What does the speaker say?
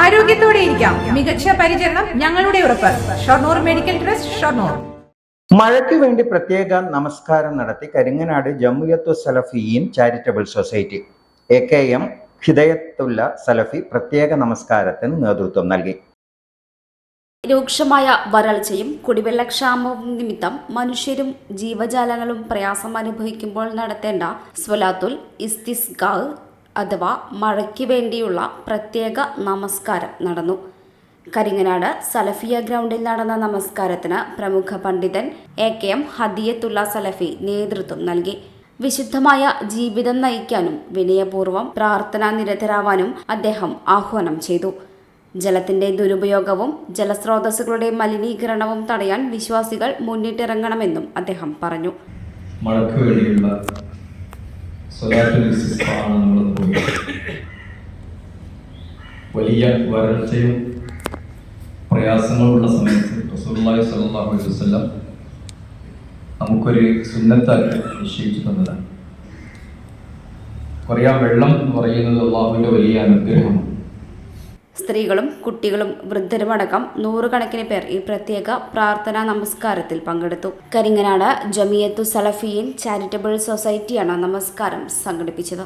ആരോഗ്യത്തോടെ ഇരിക്കാം. മികച്ച പരിചരണം ഞങ്ങളുടെ ഉറപ്പ്. Shoranur medical trust Shoranur. മഴയ്ക്ക് വേണ്ടി പ്രത്യേക നമസ്കാരം നടത്തി Karinganad Jamiyathu Salafiyeen charitable society A K M Hidayathulla Salafi പ്രത്യേക നമസ്കാരത്തിന് നേതൃത്വം നൽകി. രൂക്ഷമായ വരൾച്ചയും കുടിവെള്ളക്ഷാമവും നിമിത്തം മനുഷ്യരും ജീവജാലങ്ങളും പ്രയാസം അനുഭവിക്കുമ്പോൾ നടത്തേണ്ട സ്വലാത്തുൽ ഇസ്തിസ്ഗാഹ് അഥവാ മഴയ്ക്ക് വേണ്ടിയുള്ള പ്രത്യേക നമസ്കാരം നടന്നു. കരിങ്ങനാട് സലഫിയ ഗ്രൗണ്ടിൽ നടന്ന നമസ്കാരത്തിന് പ്രമുഖ പണ്ഡിതൻ A K M Hidayathulla Salafi നേതൃത്വം നൽകി. വിശുദ്ധമായ ജീവിതം നയിക്കാനും വിനയപൂർവം പ്രാർത്ഥനാ നിരതരാവാനും അദ്ദേഹം ആഹ്വാനം ചെയ്തു. ജലത്തിന്റെ ദുരുപയോഗവും ജലസ്രോതസ്സുകളുടെ മലിനീകരണവും തടയാൻ വിശ്വാസികൾ മുന്നിട്ടിറങ്ങണമെന്നും അദ്ദേഹം പറഞ്ഞു. മഴയ്ക്ക് വേണ്ടിയുള്ള വലിയ വരൾച്ചയും പ്രയാസങ്ങളുള്ള സമയത്ത് റസൂലുള്ളാഹി സ്വല്ലല്ലാഹു അലൈഹി വസല്ലം നമുക്കൊരു സുന്നത്തായിട്ട് നിശ്ചയിച്ചു തന്നതാണ്. കുറേ വെള്ളം എന്ന് പറയുന്നത് അള്ളാഹുവിന്റെ വലിയ അനുഗ്രഹമാണ്. സ്ത്രീകളും കുട്ടികളും വൃദ്ധരുമടക്കം നൂറുകണക്കിന് പേർ ഈ പ്രത്യേക പ്രാർത്ഥനാ നമസ്കാരത്തിൽ പങ്കെടുത്തു. കരിങ്ങനാട് ജമിയത്തു സലഫിയൻ ചാരിറ്റബിൾ സൊസൈറ്റിയാണ് നമസ്കാരം സംഘടിപ്പിച്ചത്.